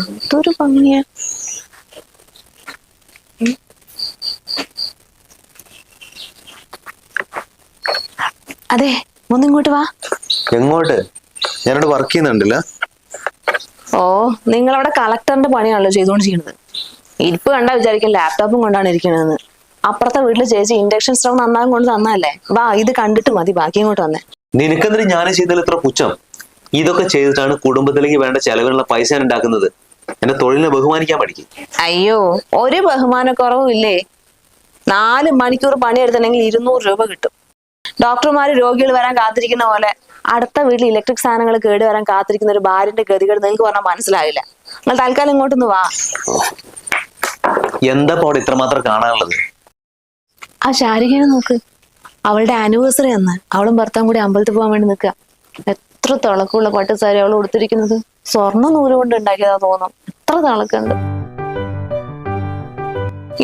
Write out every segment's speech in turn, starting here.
എന്തൊരു ഭംഗിയാ. അതെ ഒന്നിങ്ങോട്ട് വാ. എങ്ങോട്ട്? ഞാനിവിടെ വർക്ക് ചെയ്യുന്നുണ്ടല്ലോ. ഓ നിങ്ങൾ അവിടെ കളക്ടറിന്റെ പണിയാണല്ലോ ചെയ്തുകൊണ്ട് ചെയ്യണത് ഇരിപ്പ് കണ്ടാ വിചാരിക്കും ലാപ്ടോപ്പും കൊണ്ടാണ് ഇരിക്കണതെന്ന്. അപ്പുറത്തെ വീട്ടിൽ ചേച്ചി ഇൻഡക്ഷൻ സ്റ്റവ് നന്നാകും കൊണ്ട് തന്നല്ലേ വാ ഇത് കണ്ടിട്ട് മതി ബാക്കി ഇങ്ങോട്ട് വന്നേ. നിനക്കെന്തിന് ഞാൻ ചെയ്തതിൽ ഇത്ര പുച്ഛം? ഇതൊക്കെ ചെയ്തിട്ടാണ് കുടുംബത്തിലേക്ക് വേണ്ട ചെലവിനുള്ള പൈസ ഉണ്ടാക്കുന്നത്. എന്റെ തൊഴിലിനെ ബഹുമാനിക്കാൻ പഠിക്കും. അയ്യോ ഒരു ബഹുമാനക്കുറവും ഇല്ലേ? നാല് മണിക്കൂർ പണിയെടുത്തിട്ടുണ്ടെങ്കിൽ ഇരുന്നൂറ് രൂപ കിട്ടും. ഡോക്ടർമാര് രോഗികൾ വരാൻ കാത്തിരിക്കുന്ന പോലെ അടുത്ത വീട്ടിൽ ഇലക്ട്രിക് സാധനങ്ങൾ കേട് വരാൻ കാത്തിരിക്കുന്ന ഒരു ഭാര്യന്റെ ഗതികേട് നിങ്ങൾക്ക് പറഞ്ഞാൽ മനസ്സിലാവില്ല. നിങ്ങൾ തൽക്കാലം ഇങ്ങോട്ടൊന്ന് വാ. എന്താ അവിടെ ഇത്രമാത്രം കാണാനുള്ളത്? ആ ശാരികനെ നോക്ക്. അവളുടെ ആനിവേഴ്സറി അന്ന്. അവളും ഭർത്താവും കൂടി അമ്പലത്തിൽ പോകാൻ വേണ്ടി നിൽക്കുക. എത്ര തിളക്കമുള്ള പട്ട് സാരി അവൾ കൊടുത്തിരിക്കുന്നത് സ്വർണ നൂൽ കൊണ്ട് ഉണ്ടാക്കിയതാ തോന്നും എത്ര തിളക്കുണ്ട്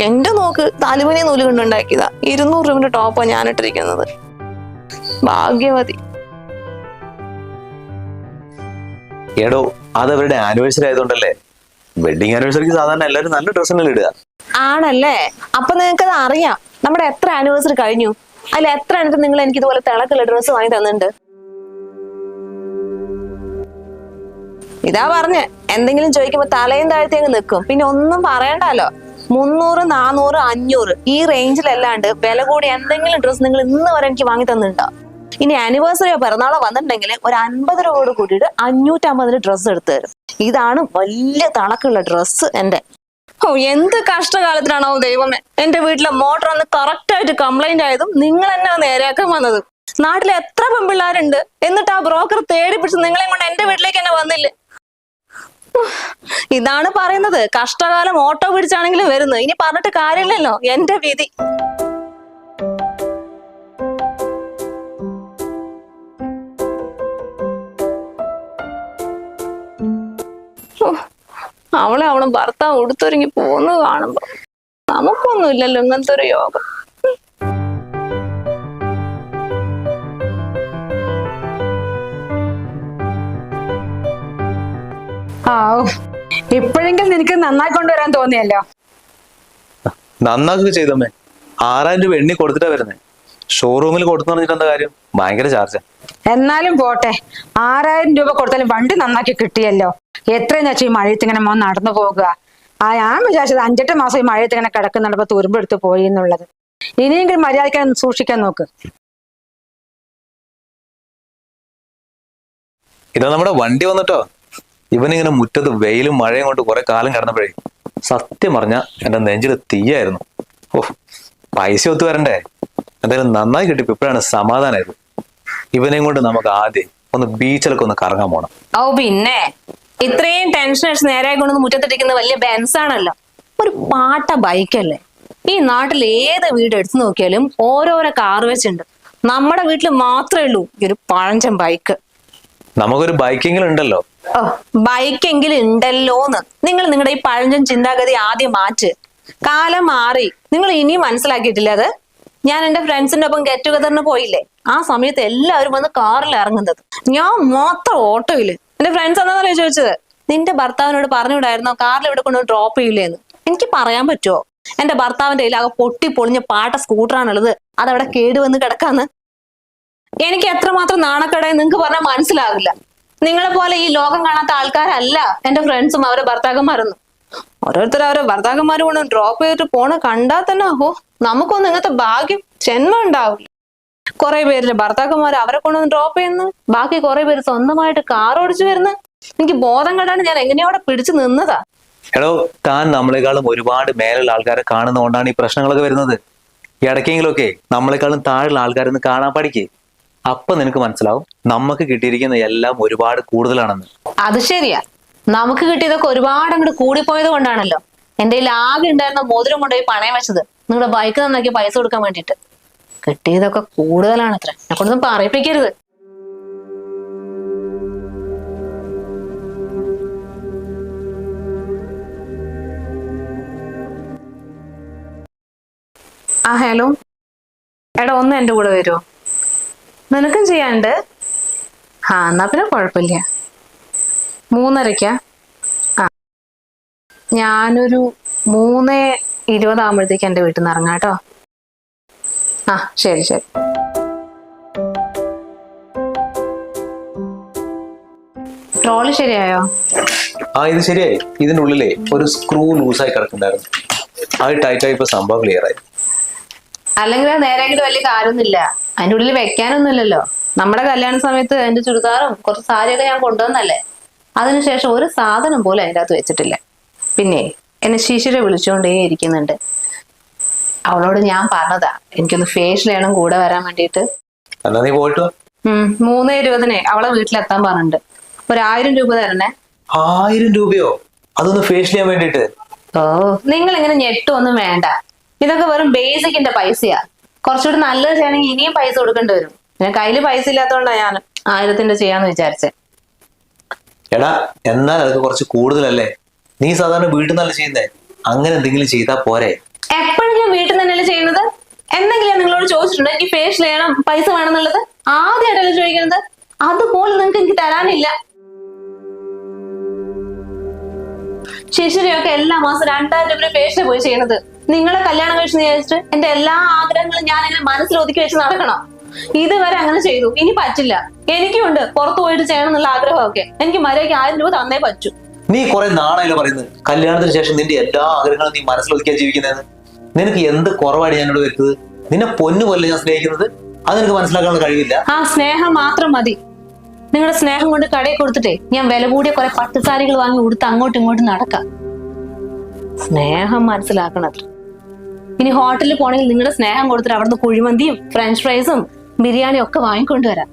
എന്റെ നോക്ക് താലിമനി നൂൽ കൊണ്ട് ഉണ്ടാക്കിയതാ. ഇരുന്നൂറ് രൂപന്റെ ടോപ്പാ ഞാൻ ഇട്ടിരിക്കുന്നത്. ഭാഗ്യവതി. എടോ അത് അവരുടെ ആനിവേഴ്സറി ആയതുകൊണ്ടല്ലേ വെഡിങ് ആനിവേഴ്സറിക്ക് സാധാരണ എല്ലാവരും നല്ല ഡ്രസ്സ് തന്നെ ഇടുക? ആണല്ലേ? അപ്പൊ നിങ്ങൾക്ക് അത് അറിയാം. നമ്മുടെ എത്ര ആനിവേഴ്സറി കഴിഞ്ഞു? അതിൽ എത്ര എണ്ണത്തിൽ നിങ്ങൾ എനിക്ക് ഇതുപോലെ തിളക്കുള്ള ഡ്രസ്സ് വാങ്ങി തന്നിട്ടുണ്ട്? ഇതാ പറഞ്ഞ് എന്തെങ്കിലും ചോദിക്കുമ്പോ തലയും താഴ്ത്തി അങ്ങ് നിൽക്കും പിന്നെ ഒന്നും പറയണ്ടല്ലോ മുന്നൂറ് നാനൂറ് അഞ്ഞൂറ് ഈ റേഞ്ചിലല്ലാണ്ട് വില കൂടി എന്തെങ്കിലും ഡ്രസ്സ് നിങ്ങൾ ഇന്ന് വരെ എനിക്ക് വാങ്ങി തന്നിട്ടുണ്ടോ? ഇനി ആനിവേഴ്സറിയോ പിറന്നാളോ വന്നിട്ടുണ്ടെങ്കിൽ ഒരു അൻപത് രൂപ കൂടെ കൂട്ടിയിട്ട് അഞ്ഞൂറ്റമ്പതിന് ഡ്രസ്സ് എടുത്തു തരും. ഇതാണ് വലിയ തണക്കുള്ള ഡ്രസ്സ് എന്റെ ഓ എന്ത് കഷ്ടകാലത്തിനാണോ ദൈവമേ. എന്റെ വീട്ടിലെ മോട്ടർ ഒന്ന് കറക്റ്റ് ആയിട്ട് കംപ്ലൈന്റ് ആയതും നിങ്ങൾ എന്നെ നേരെയാക്കാൻ വന്നത്. നാട്ടിൽ എത്ര പെൺപിള്ളാരുണ്ട്? എന്നിട്ട് ആ ബ്രോക്കർ തേടി പിടിച്ച് നിങ്ങളെ കൊണ്ട് എന്റെ വീട്ടിലേക്ക് തന്നെ വന്നില്ലേ? ഇതാണ് പറയുന്നത്. കഷ്ടകാലം ഓട്ടോ പിടിച്ചാണെങ്കിലും വരുന്നു. ഇനി പറഞ്ഞിട്ട് കാര്യമില്ലല്ലോ. എന്റെ വിധി. അവളെ അവളും ഭർത്താവ് ഉടുത്തൊരുങ്ങി പോകുന്നത് കാണുമ്പോ. നമുക്കൊന്നുമില്ലല്ലോ ഇങ്ങനത്തെ ഒരു യോഗം. ആ ഇപ്പോഴെങ്കിലും നിനക്ക് നന്നായി കൊണ്ടുവരാൻ തോന്നിയല്ലോ. നന്നാക്കുക ചെയ്തമ്മേ. ആറായിരം രൂപ എണ്ണി കൊടുത്തിട്ടാ വരുന്നേ. ഷോറൂമിൽ കൊടുത്തു പറഞ്ഞിട്ട് എന്താ കാര്യം? ഭയങ്കര ചാർജ് എന്നാലും പോട്ടെ. ആറായിരം രൂപ കൊടുത്താലും വണ്ടി നന്നാക്കി കിട്ടിയല്ലോ. എത്രയെന്ന് വെച്ചാൽ ഈ മഴയത്ത് ഇങ്ങനെ മോൻ നടന്നു പോകുക. ആ ഞാൻ വിചാരിച്ചത് അഞ്ചെട്ട് മാസം ഈ മഴയത്ത് ഇങ്ങനെ കിടക്കുന്നുണ്ടപ്പോ തുരുമ്പെടുത്ത് പോയി എന്നുള്ളത്. ഇനിയെങ്കിലും മര്യാദയ്ക്ക് സൂക്ഷിക്കാൻ നോക്ക്. ഇതാ നമ്മുടെ വണ്ടി വന്നിട്ടോ. ഇവനിങ്ങനെ മുറ്റത്ത് വെയിലും മഴയും കൊണ്ട് കുറെ കാലം കിടന്നപ്പോഴേ സത്യം പറഞ്ഞ എന്റെ നെഞ്ചിൽ തീയായിരുന്നു. ഓ പൈസ ഒത്തു വരണ്ടേ? എന്തായാലും നന്നായി കിട്ടിയപ്പോ ഇപ്പോഴാണ് സമാധാനമായത് ഇവനെയും കൊണ്ട് നമുക്ക് ആദ്യം ഒന്ന് ബീച്ചിലൊക്കെ ഒന്ന് കറങ്ങാൻ പോണം. ഓ പിന്നെ ഇത്രയും ടെൻഷൻ അടിച്ച് നേരെ കൊണ്ടൊന്ന് മുറ്റത്തിട്ടിരിക്കുന്ന വലിയ ബെൻസ് ആണല്ലോ. ഒരു പാട്ട ബൈക്കല്ലേ ഈ നാട്ടിൽ ഏത് വീട് എടുത്തു നോക്കിയാലും ഓരോരോ കാർ വെച്ചുണ്ട് നമ്മുടെ വീട്ടിൽ മാത്രമേ ഉള്ളൂ ഈ ഒരു പഴഞ്ചൻ ബൈക്ക് നമുക്കൊരു ബൈക്കെങ്കിലും ഉണ്ടല്ലോ ബൈക്കെങ്കിലും ഉണ്ടല്ലോന്ന് നിങ്ങൾ നിങ്ങളുടെ ഈ പഴഞ്ചൻ ചിന്താഗതി ആദ്യം മാറ്റ്. കാലം മാറി. നിങ്ങൾ ഇനിയും മനസ്സിലാക്കിയിട്ടില്ല അത്? ഞാൻ എന്റെ ഫ്രണ്ട്സിന്റെ ഒപ്പം ഗെറ്റ് ടുഗദറിന് പോയില്ലേ? ആ സമയത്ത് എല്ലാവരും വന്ന് കാറിൽ ഇറങ്ങുന്നത്. ഞാൻ മാത്രം ഓട്ടോയിൽ. എന്റെ ഫ്രണ്ട്സ് എന്താണെന്നല്ലേ ചോദിച്ചത്? നിന്റെ ഭർത്താവിനോട് പറഞ്ഞുവിടായിരുന്നോ കാറിൽ ഇവിടെ കൊണ്ടുവന്ന് ഡ്രോപ്പ് ചെയ്യില്ലേന്ന് എനിക്ക് പറയാൻ പറ്റുമോ എന്റെ ഭർത്താവിന്റെ കയ്യിൽ ആകെ പൊട്ടി പൊളിഞ്ഞ പാട്ട സ്കൂട്ടറാണുള്ളത്. അതവിടെ കേടുവന്ന് കിടക്കാന്ന്. എനിക്ക് എത്രമാത്രം നാണക്കടയെ നിങ്ങൾക്ക് പറഞ്ഞാൽ മനസ്സിലാവില്ല. നിങ്ങളെ പോലെ ഈ ലോകം കാണാത്ത ആൾക്കാരല്ല എന്റെ ഫ്രണ്ട്സും അവരെ ഭർത്താക്കന്മാരൊന്നും. ഓരോരുത്തർ അവരെ ഭർത്താക്കന്മാരും കൊണ്ട് ഡ്രോപ്പ് ചെയ്തിട്ട് പോണ കണ്ടാൽ തന്നെ ഓ നമുക്കൊന്നും ഇങ്ങനത്തെ ഭാഗ്യം ജന്മം ഉണ്ടാവില്ല. കുറെ പേരിലെ ഭർത്താക്കന്മാർ അവരെ കൊണ്ടൊന്ന് ഡ്രോപ്പ് ചെയ്യുന്നു. ബാക്കി കുറെ പേര് സ്വന്തമായിട്ട് കാർ ഓടിച്ചു വരുന്നു. എനിക്ക് ബോധം കണ്ടാണ് ഞാൻ എങ്ങനെയോ പിടിച്ചു നിന്നതാ. എടോ താൻ നമ്മളെക്കാളും ഒരുപാട് മേലുള്ള ആൾക്കാരെ കാണുന്നതുകൊണ്ടാണ് ഈ പ്രശ്നങ്ങളൊക്കെ വരുന്നത്. ഇടയ്ക്കെങ്കിലൊക്കെ നമ്മളെക്കാളും താഴെയുള്ള ആൾക്കാരൊന്ന് കാണാൻ പഠിക്കേ. അപ്പൊ നിനക്ക് മനസ്സിലാവും നമുക്ക് കിട്ടിയിരിക്കുന്ന എല്ലാം ഒരുപാട് കൂടുതലാണെന്ന്. അത് ശരിയാ. നമുക്ക് കിട്ടിയതൊക്കെ ഒരുപാട് അങ്ങോട്ട് കൂടിപ്പോയത് കൊണ്ടാണല്ലോ. എന്റെ കയ്യിൽ ആകെ ഉണ്ടായിരുന്ന മോതിരം കൊണ്ടുപോയി പണയം വെച്ചത്. നിങ്ങളുടെ ബൈക്ക് നന്നാക്കി പൈസ കൊടുക്കാൻ വേണ്ടിട്ട് കിട്ടിയതൊക്കെ കൂടുതലാണ് അത്ര എന്നെ കൊണ്ടൊന്നും പറയിപ്പിക്കരുത്. ആ ഹലോ. എടാ ഒന്ന് എന്റെ കൂടെ വരുമോ നിനക്കും ചെയ്യാണ്ട് ആ എന്നാ പിന്നെ കുഴപ്പമില്ല. മൂന്നരയ്ക്കാ? ഞാനൊരു മൂന്ന് ഇരുപതാകുമ്പോഴത്തേക്ക് എന്റെ വീട്ടിൽ നിന്ന് ഇറങ്ങാം കേട്ടോ. ആ ശരി ശരി. ട്രോൾ ശരിയായോ? ആ ഇത് ശരിയായി. ഇതിന്റെ ഉള്ളിലേ ഒരു സ്ക്രൂ ലൂസായി കിടക്കുന്നുണ്ടായിരുന്നു. ടൈറ്റായി ഇപ്പൊ സംഭവം ക്ലിയർ ആയി. അല്ലെങ്കിൽ അത് നേരെയായിട്ട് വലിയ കാര്യമൊന്നുമില്ല. അതിന്റെ ഉള്ളിൽ വെക്കാനൊന്നുമില്ലല്ലോ. നമ്മുടെ കല്യാണ സമയത്ത് എന്റെ ചുരിദാറും കുറച്ച് സാരിയൊക്കെ ഞാൻ കൊണ്ടുവന്നല്ലേ? അതിനുശേഷം ഒരു സാധനം പോലും അതിന്റെ അകത്ത് വെച്ചിട്ടില്ല. പിന്നെ എന്നെ ശിശിര വിളിച്ചുകൊണ്ടേ ഇരിക്കുന്നുണ്ട്. അവളോട് ഞാൻ പറഞ്ഞതാ എനിക്കൊന്ന് ഫേഷ്യൽ ചെയ്യണം കൂടെ വരാൻ വേണ്ടിട്ട് മൂന്നേ ഇരുപതിനെ അവളെ വീട്ടിലെത്താൻ പറഞ്ഞിട്ടുണ്ട്. ഒരു ആയിരം രൂപ തരണേ. ആയിരം രൂപയോ? അതൊന്ന് ഫേഷ്യൽ ചെയ്യാൻ വേണ്ടിട്ട് ഓ നിങ്ങൾ ഇങ്ങനെ ഞെട്ടൊന്നും വേണ്ട. ഇതൊക്കെ വെറും ബേസിക്കിന്റെ പൈസയാ. കുറച്ചുകൂടി നല്ലത് ചെയ്യണമെങ്കിൽ ഇനിയും പൈസ കൊടുക്കേണ്ടി വരും. പിന്നെ കയ്യിൽ പൈസ ഇല്ലാത്തതുകൊണ്ടാണ് ഞാൻ ആയിരത്തിന്റെ ചെയ്യാന്ന് വിചാരിച്ചേ. എടാ എന്നാൽ അതൊക്കെ കുറച്ച് കൂടുതലല്ലേ? നീ സാധാരണ വീട്ടിൽ നിന്നല്ല ചെയ്യുന്നേ? അങ്ങനെ എന്തെങ്കിലും ചെയ്താൽ പോരെ. എപ്പോഴും ഞാൻ വീട്ടിൽ തന്നെയല്ലേ ചെയ്യുന്നത്? എന്തെങ്കിലും നിങ്ങളോട് ചോദിച്ചിട്ടുണ്ടോ? എനിക്ക് ഫേഷ്യൽ ചെയ്യണം പൈസ വേണമെന്നുള്ളത്? ആദ്യമായിട്ടല്ലേ ചോദിക്കുന്നത്? അതുപോലെ നിങ്ങൾക്ക് എനിക്ക് തരാനില്ല. ശിശുരയൊക്കെ എല്ലാ മാസം രണ്ടായിരം രൂപ ഫേഷ്യൽ പോയി ചെയ്യണത് നിങ്ങളെ കല്യാണം കഴിച്ചു വിചാരിച്ചിട്ട് എന്റെ എല്ലാ ആഗ്രഹങ്ങളും ഞാൻ എന്നെ മനസ്സിൽ ഒതുക്കി വെച്ച് നടക്കണം. ഇതുവരെ അങ്ങനെ ചെയ്തു. ഇനി പറ്റില്ല. എനിക്കുണ്ട്. പുറത്തു പോയിട്ട് ചെയ്യണം എന്നുള്ള ആഗ്രഹമൊക്കെ. എനിക്ക് മര്യാദയ്ക്ക് ആയിരം രൂപ തന്നേ പറ്റൂ. നീ കുറെ നാളായല്ലോ പറയുന്നത്. കല്യാണത്തിന് ശേഷം നിന്റെ എല്ലാ ആഗ്രഹങ്ങളും നീ മനസ്സിൽ മനസ്സിലൊതുക്കിയാ ജീവിക്കുന്നത് നിനക്ക് എന്ത് കുറവാണ് ഞാനോട് വരുത്തത് നിന്നെ പൊന്നു പോലെ ഞാൻ സ്നേഹിക്കുന്നത്? അത് നിനക്ക് മനസ്സിലാക്കാനുള്ള കഴിവില്ല? ആ സ്നേഹം മാത്രം മതി. നിങ്ങളുടെ സ്നേഹം കൊണ്ട് കടയിൽ കൊടുത്തിട്ടേ ഞാൻ വില കൂടിയ കുറെ പട്ടുസാരികൾ വാങ്ങി കൊടുത്ത് അങ്ങോട്ടും ഇങ്ങോട്ടും നടക്കാം. സ്നേഹം മനസ്സിലാക്കണത്. ഇനി ഹോട്ടലിൽ പോണെങ്കിൽ നിങ്ങളുടെ സ്നേഹം കൊടുത്തിട്ട് അവിടുന്ന് കുഴിമന്തിയും ഫ്രഞ്ച് ഫ്രൈസും ബിരിയാണിയും ഒക്കെ വാങ്ങിക്കൊണ്ടുവരാം.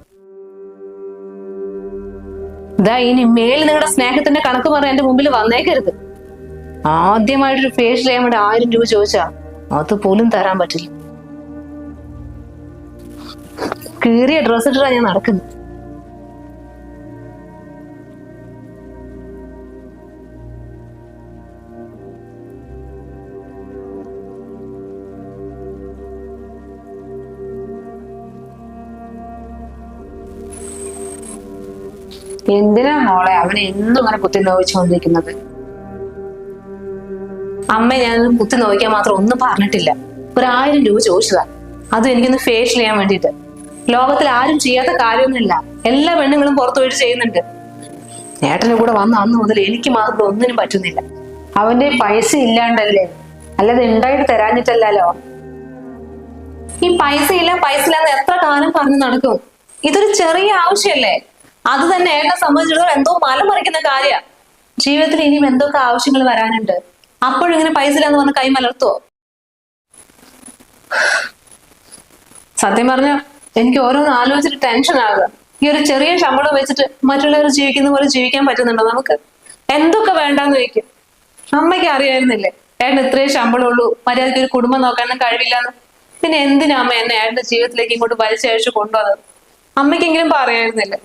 ഇതാ ഇനി മേലിൽ നിങ്ങളുടെ സ്നേഹത്തിന്റെ കണക്ക് പറയാൻ എന്റെ മുമ്പിൽ വന്നേക്കരുത്. ആദ്യമായിട്ടൊരു ഫേഷ്യൽ ചെയ്യാൻ വേണ്ടി ആയിരം രൂപ ചോദിച്ചാ അത് പോലും തരാൻ പറ്റില്ല. കീറിയ ഡ്രസ് ഇട്ടാ ഞാൻ നടക്കുന്നത്. എന്തിനാ മോളെ? അവനെ എന്നും അങ്ങനെ കുത്തി നോവിച്ചുകൊണ്ടിരിക്കുന്നത്. അമ്മ ഞാൻ കുത്തി നോക്കിയാൽ മാത്രം ഒന്നും പറഞ്ഞിട്ടില്ല. ഒരു ആയിരം രൂപ ചോദിച്ചതാ. അത് എനിക്കൊന്ന് ഫേഷ്യൽ ചെയ്യാൻ വേണ്ടിയിട്ട്. ലോകത്തിൽ ആരും ചെയ്യാത്ത കാര്യമൊന്നുമില്ല. എല്ലാ പെണ്ണുങ്ങളും പുറത്തു പോയിട്ട് ചെയ്യുന്നുണ്ട്. ഏട്ടന്റെ കൂടെ വന്ന അന്ന് മുതൽ എനിക്ക് മാത്രം ഒന്നിനും പറ്റുന്നില്ല. അവന്റെ പൈസ ഇല്ലാണ്ടല്ലേ? അല്ലാതെ ഉണ്ടായിട്ട് തരാഞ്ഞിട്ടല്ലോ ഈ പൈസ ഇല്ല പൈസ ഇല്ലാന്ന് എത്ര കാലം പറഞ്ഞു നടക്കും? ഇതൊരു ചെറിയ ആവശ്യമല്ലേ? അത് തന്നെ ഏട്ടനെ സംബന്ധിച്ചിടത്തോളം എന്തോ മലമറിക്കുന്ന കാര്യ. ജീവിതത്തിൽ ഇനിയും എന്തൊക്കെ ആവശ്യങ്ങൾ വരാനുണ്ട്? അപ്പോഴും ഇങ്ങനെ പൈസ ഇല്ലാന്ന് പറഞ്ഞ് കൈ മലർത്തുവോ? സത്യം പറഞ്ഞ എനിക്ക് ഓരോന്ന് ആലോചിച്ചിട്ട് ടെൻഷൻ ആകുക ഈ ഒരു ചെറിയ ശമ്പളം വെച്ചിട്ട് മറ്റുള്ളവർ ജീവിക്കുന്ന പോലെ ജീവിക്കാൻ പറ്റുന്നുണ്ടോ നമുക്ക്? എന്തൊക്കെ വേണ്ടാന്ന് ചോദിക്കും. അമ്മയ്ക്ക് അറിയായിരുന്നില്ലേ? ഏട്ടൻ ഇത്രയും ശമ്പളമുള്ളൂ. മര്യാദയ്ക്ക് ഒരു കുടുംബം നോക്കാനും കഴിവില്ലാന്ന്. പിന്നെ എന്തിനാ അമ്മ എന്നെ ഏട്ടന്റെ ജീവിതത്തിലേക്ക് ഇങ്ങോട്ട് വലിച്ചയച്ചു കൊണ്ടുവന്നത്? അമ്മയ്ക്കെങ്കിലും പറയായിരുന്നില്ലേ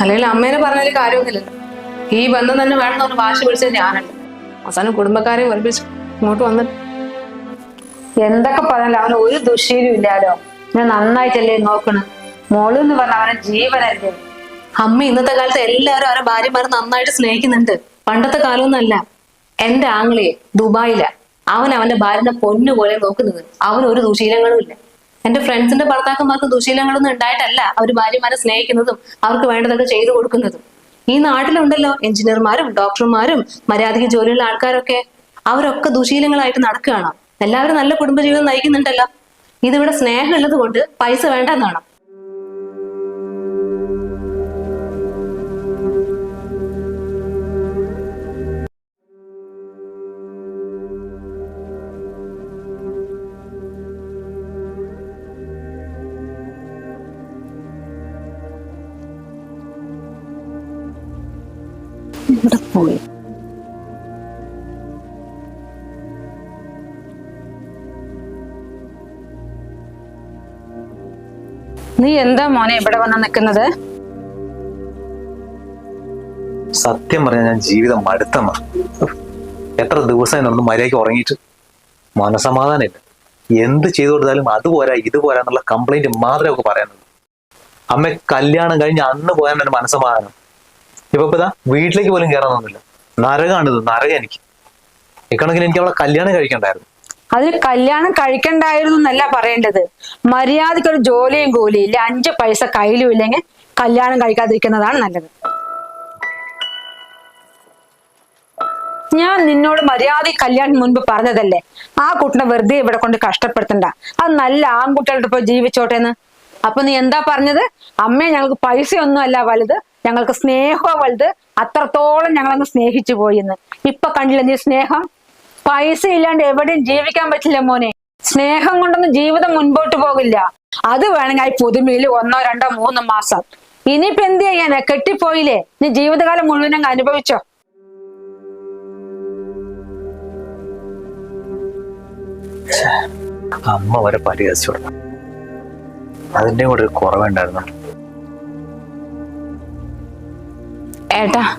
അല്ലെങ്കിൽ അമ്മേനെ പറഞ്ഞൊരു കാര്യമൊന്നുമില്ലല്ലോ. ഈ ബന്ധം തന്നെ വേണമെന്ന് പറഞ്ഞ് വാശി പിടിച്ചത് ഞാനല്ല അവസാനം കുടുംബക്കാരെ ഒരുമിച്ച് ഇങ്ങോട്ട് വന്നിട്ട് എന്തൊക്കെ പറഞ്ഞാലും അവന് ഒരു ദുശീലും ഇല്ലാലോ? ഞാൻ നന്നായിട്ടല്ലേ നോക്കണം. മോൾ എന്ന് പറഞ്ഞ അവനെ ജീവനല്ലേ? അമ്മ ഇന്നത്തെ കാലത്ത് എല്ലാവരും അവരെ ഭാര്യമാരെ നന്നായിട്ട് സ്നേഹിക്കുന്നുണ്ട്. പണ്ടത്തെ കാലമൊന്നല്ല എന്റെ ആംഗ്ലിയെ ദുബായിലാ. അവൻ അവന്റെ ഭാര്യനെ പൊന്നുപോലെ നോക്കുന്നത്. അവൻ ഒരു ദുശീലങ്ങളും ഇല്ല. എന്റെ ഫ്രണ്ട്സിന്റെ ഭർത്താക്കന്മാർക്ക് ദുശീലങ്ങളൊന്നും ഉണ്ടായിട്ടല്ല അവർ ഭാര്യമാരെ സ്നേഹിക്കുന്നതും അവർക്ക് വേണ്ടതൊക്കെ ചെയ്തു കൊടുക്കുന്നതും. ഈ നാട്ടിലുണ്ടല്ലോ എഞ്ചിനീയർമാരും ഡോക്ടർമാരും മര്യാദയ്ക്ക് ജോലിയുള്ള ആൾക്കാരൊക്കെ. അവരൊക്കെ ദുശീലങ്ങളായിട്ട് നടക്കുകയാണ്. എല്ലാവരും നല്ല കുടുംബജീവിതം നയിക്കുന്നുണ്ടല്ലോ. ഇതിവിടെ സ്നേഹം ഉള്ളത് കൊണ്ട് പൈസ വേണ്ടെന്നാണ്. ഇവിടെ പോയി. നീ എന്താ മോനെ ഇവിടെ വന്ന് നിൽക്കുന്നത്? സത്യം പറഞ്ഞാൽ ഞാൻ ജീവിതം മടുത്തമ്മ. എത്ര ദിവസമായി നടന്ന് മര്യാദയ്ക്ക് ഉറങ്ങിയിട്ട്. മനസമാധാനമില്ല. എന്ത് ചെയ്തു കൊടുത്താലും അത് പോരാ ഇത് പോരാ എന്നുള്ള കംപ്ലൈന്റ് മാത്രമേ ഒക്കെ പറയാനുള്ളൂ. അമ്മ കല്യാണം കഴിഞ്ഞ് അന്ന് പോയാൽ എന്റെ മനസ്സമാധാനം. ഇപ്പൊ ഇപ്പൊ വീട്ടിലേക്ക് പോലും കയറാൻ തോന്നില്ല. നരകാണിത് നരക എനിക്ക്. ഇക്കണക്കിന് എനിക്ക് അവളെ കല്യാണം കഴിക്കണ്ടായിരുന്നു. അതിന് കല്യാണം കഴിക്കണ്ടായിരുന്നു എന്നല്ല പറയേണ്ടത്. മര്യാദയ്ക്ക് ഒരു ജോലിയും കൂലിയും ഇല്ല അഞ്ച് പൈസ കയ്യിലും ഇല്ലെങ്കിൽ കല്യാണം കഴിക്കാതിരിക്കുന്നതാണ് നല്ലത്. ഞാൻ നിന്നോട് മര്യാദ കല്യാണം മുൻപ് പറഞ്ഞതല്ലേ? ആ കുട്ടിനെ വെറുതെ ഇവിടെ കൊണ്ട് കഷ്ടപ്പെടുത്തണ്ട. അത് നല്ല ആൺകുട്ടികളുടെ ഇപ്പൊ ജീവിച്ചോട്ടെ എന്ന്. അപ്പൊ നീ എന്താ പറഞ്ഞത്? അമ്മയെ ഞങ്ങൾക്ക് പൈസയൊന്നും അല്ല വലുത്. ഞങ്ങൾക്ക് സ്നേഹം വലുത് അത്രത്തോളം ഞങ്ങളങ്ങ് സ്നേഹിച്ചു പോയിന്ന്. ഇപ്പൊ കണ്ടില്ല നീ സ്നേഹം? പൈസ ഇല്ലാണ്ട് എവിടെയും ജീവിക്കാൻ പറ്റില്ല മോനെ. സ്നേഹം കൊണ്ടൊന്നും ജീവിതം മുൻപോട്ട് പോകില്ല. അത് വേണമെങ്കിൽ ആ പുതുമയിൽ ഒന്നോ രണ്ടോ മൂന്നോ മാസം. ഇനിയിപ്പോ എന്ത് ചെയ്യാനാ? കെട്ടിപ്പോയില്ലേ? നീ ജീവിതകാലം മുഴുവൻ അങ്ങ് അനുഭവിച്ചോ? അമ്മ വരെ പരിഹസിച്ചു അതിന്റെ കൂടെ ഒരു കുറവുണ്ടായിരുന്നു. ഏട്ടാ.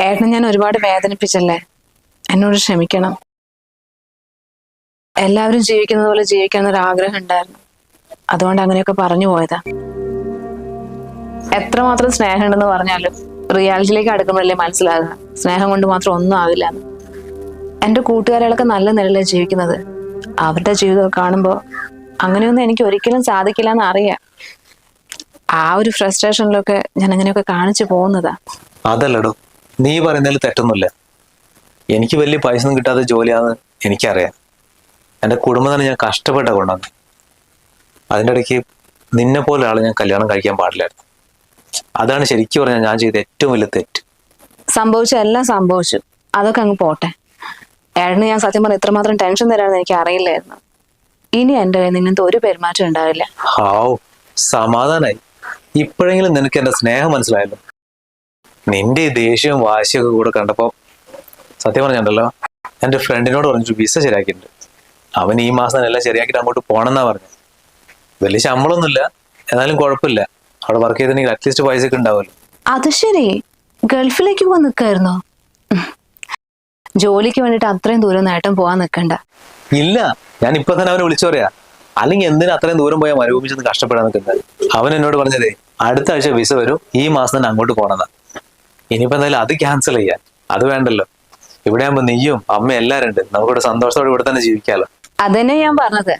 ഏട്ടനെ ഞാൻ ഒരുപാട് വേദനിപ്പിച്ചല്ലേ? എന്നോട് ക്ഷമിക്കണം. എല്ലാവരും ജീവിക്കുന്നത് പോലെ ജീവിക്കണം എന്നൊരു ആഗ്രഹം ഉണ്ടായിരുന്നു. അതുകൊണ്ട് അങ്ങനെയൊക്കെ പറഞ്ഞു പോയതാ. എത്രമാത്രം സ്നേഹമുണ്ടെന്ന് പറഞ്ഞാലും റിയാലിറ്റിയിലേക്ക് അടുക്കുമ്പോഴല്ലേ മനസ്സിലാകുക. സ്നേഹം കൊണ്ട് മാത്രം ഒന്നും ആവില്ല. എന്റെ കൂട്ടുകാരികളൊക്കെ നല്ല നിലയിലാണ് ജീവിക്കുന്നത്. അവരുടെ ജീവിതം കാണുമ്പോൾ അങ്ങനെയൊന്നും എനിക്ക് ഒരിക്കലും സാധിക്കില്ല എന്ന് അറിയാം. ആ ഒരു ഫ്രസ്ട്രേഷനിലൊക്കെ ഞാൻ അങ്ങനെയൊക്കെ കാണിച്ചു പോകുന്നതാ. അതല്ലടോ നീ പറയുന്നതിൽ തെറ്റൊന്നുമില്ല. എനിക്ക് വലിയ പൈസ ഒന്നും കിട്ടാത്ത ജോലിയാണെന്ന് എനിക്കറിയാം. എന്റെ കുടുംബം തന്നെ ഞാൻ കഷ്ടപ്പെട്ട കൊണ്ടാണ് അതിന്റെ ഇടയ്ക്ക് നിന്നെ പോലെ ആളെ ഞാൻ കല്യാണം കഴിക്കാൻ പാടില്ലായിരുന്നു. അതാണ് ശരിക്കും പറഞ്ഞാൽ ഞാൻ ചെയ്ത ഏറ്റവും വലിയ തെറ്റ്. സംഭവിച്ച എല്ലാം സംഭവിച്ചു. അതൊക്കെ അങ്ങ് പോട്ടെ. ഏട്ടന് ഞാൻ സത്യം പറഞ്ഞ ഇത്രമാത്രം ടെൻഷൻ തരാമെന്ന് എനിക്ക് അറിയില്ലായിരുന്നു. ഇനി എന്റെ കയ്യിൽ നിന്ന് ഒരു പെരുമാറ്റം ഉണ്ടാവില്ല. ഹാവ് സമാധാനായി. ഇപ്പോഴെങ്കിലും നിനക്ക് എന്റെ സ്നേഹം മനസ്സിലായല്ലോ. നിന്റെ ഈ ദേഷ്യവും വാശിയൊക്കെ കൂടെ കണ്ടപ്പോൾ സത്യം പറഞ്ഞിട്ടുണ്ടല്ലോ എന്റെ ഫ്രണ്ടിനോട് പറഞ്ഞു വിസ ശരിയാക്കിയിട്ടുണ്ട്. അവൻ ഈ മാസം തന്നെ എല്ലാം ശരിയാക്കിയിട്ട് അങ്ങോട്ട് പോണെന്നാ പറഞ്ഞു വലിയ ശമ്പളമൊന്നുമില്ല എന്നാലും കുഴപ്പമില്ല. അവിടെ വർക്ക് ചെയ്തിട്ടുണ്ടെങ്കിൽ അറ്റ്ലീസ്റ്റ് പൈസ ഒക്കെ ഉണ്ടാവുമല്ലോ. അത് ശരി. ഗൾഫിലേക്ക് പോകാൻ നിൽക്കായിരുന്നോ ജോലിക്ക് വേണ്ടിയിട്ട് അത്രയും ദൂരം നേട്ടം പോകാൻ നിൽക്കണ്ട ഇല്ല ഞാൻ ഇപ്പൊ തന്നെ അവനെ വിളിച്ചു പറയാ. അല്ലെങ്കിൽ എന്തിനാ അത്രയും ദൂരം പോയാൽ മരുഭൂമിച്ചെന്ന് കഷ്ടപ്പെടാൻ നിൽക്കുന്നത്? അവൻ എന്നോട് പറഞ്ഞതേ അടുത്ത ആഴ്ച വിസ വരും. ഈ മാസം തന്നെ അങ്ങോട്ട് പോണതാ. ഇനിയിപ്പോ എന്തായാലും അത് ക്യാൻസൽ ചെയ്യാൻ. അത് വേണ്ടല്ലോ. ഇവിടെ ആകുമ്പോ നീയും അമ്മ എല്ലാരും ഉണ്ട്. നമുക്കിവിടെ സന്തോഷത്തോടെ ഇവിടെ തന്നെ ജീവിക്കാലോ. അതന്നെ ഞാൻ പറഞ്ഞത്.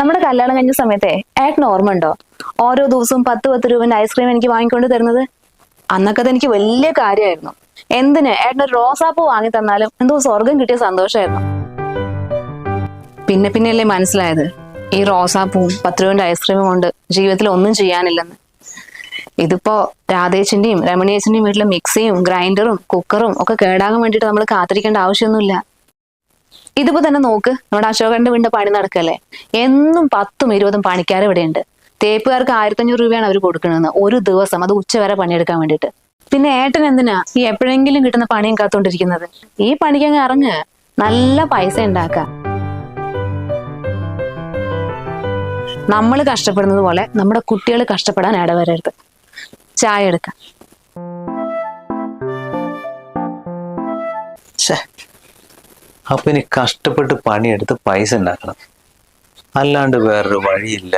നമ്മുടെ കല്യാണം കഴിഞ്ഞ സമയത്തെ ഏട്ടന് ഓർമ്മ ഉണ്ടോ? ഓരോ ദിവസവും പത്ത് പത്ത് രൂപന്റെ ഐസ്ക്രീം എനിക്ക് വാങ്ങിക്കൊണ്ട് തരുന്നത്. അന്നൊക്കെ അത് എനിക്ക് വലിയ കാര്യമായിരുന്നു. എന്തിന്? ഏട്ടനൊരു റോസാപ്പൂ വാങ്ങി തന്നാലും എന്തോ സ്വർഗം കിട്ടിയ സന്തോഷമായിരുന്നു. പിന്നെ പിന്നെയല്ലേ മനസ്സിലായത്? ഈ റോസാപ്പൂവും പത്ത് രൂപന്റെ ഐസ്ക്രീമും കൊണ്ട് ജീവിതത്തിൽ ഒന്നും ചെയ്യാനില്ലെന്ന്. ഇതിപ്പോ രാധേച്ചിന്റെയും രമണിയേച്ചിന്റെയും വീട്ടിലെ മിക്സിയും ഗ്രൈൻഡറും കുക്കറും ഒക്കെ കേടാകാൻ വേണ്ടിയിട്ട് നമ്മൾ കാത്തിരിക്കേണ്ട ആവശ്യമൊന്നുമില്ല. ഇതിപ്പോ തന്നെ നോക്ക് നമ്മുടെ അശോകന്റെ വീണ്ടും പണി നടക്കല്ലേ? എന്നും പത്തും ഇരുപതും പണിക്കാർ ഇവിടെയുണ്ട്. തേപ്പുകാർക്ക് ആയിരത്തഞ്ഞൂറ് രൂപയാണ് അവർ കൊടുക്കുന്നത് ഒരു ദിവസം അത് ഉച്ചവരെ പണിയെടുക്കാൻ വേണ്ടിയിട്ട്. പിന്നെ ഏട്ടൻ എന്തിനാ ഈ എപ്പോഴെങ്കിലും കിട്ടുന്ന പണിയും കാത്തോണ്ടിരിക്കുന്നത്? ഈ പണിക്ക് അങ്ങ് ഇറങ്ങ്. നല്ല പൈസ ഉണ്ടാക്കാം. നമ്മൾ കഷ്ടപ്പെടുന്നത് പോലെ നമ്മുടെ കുട്ടികൾ കഷ്ടപ്പെടാൻ ഇടവരരുത്. ചായ എടുക്കാം. അപ്പൊ ഇനി കഷ്ടപ്പെട്ട് പണിയെടുത്ത് പൈസ ഉണ്ടാക്കണം. അല്ലാണ്ട് വേറൊരു വഴിയില്ല.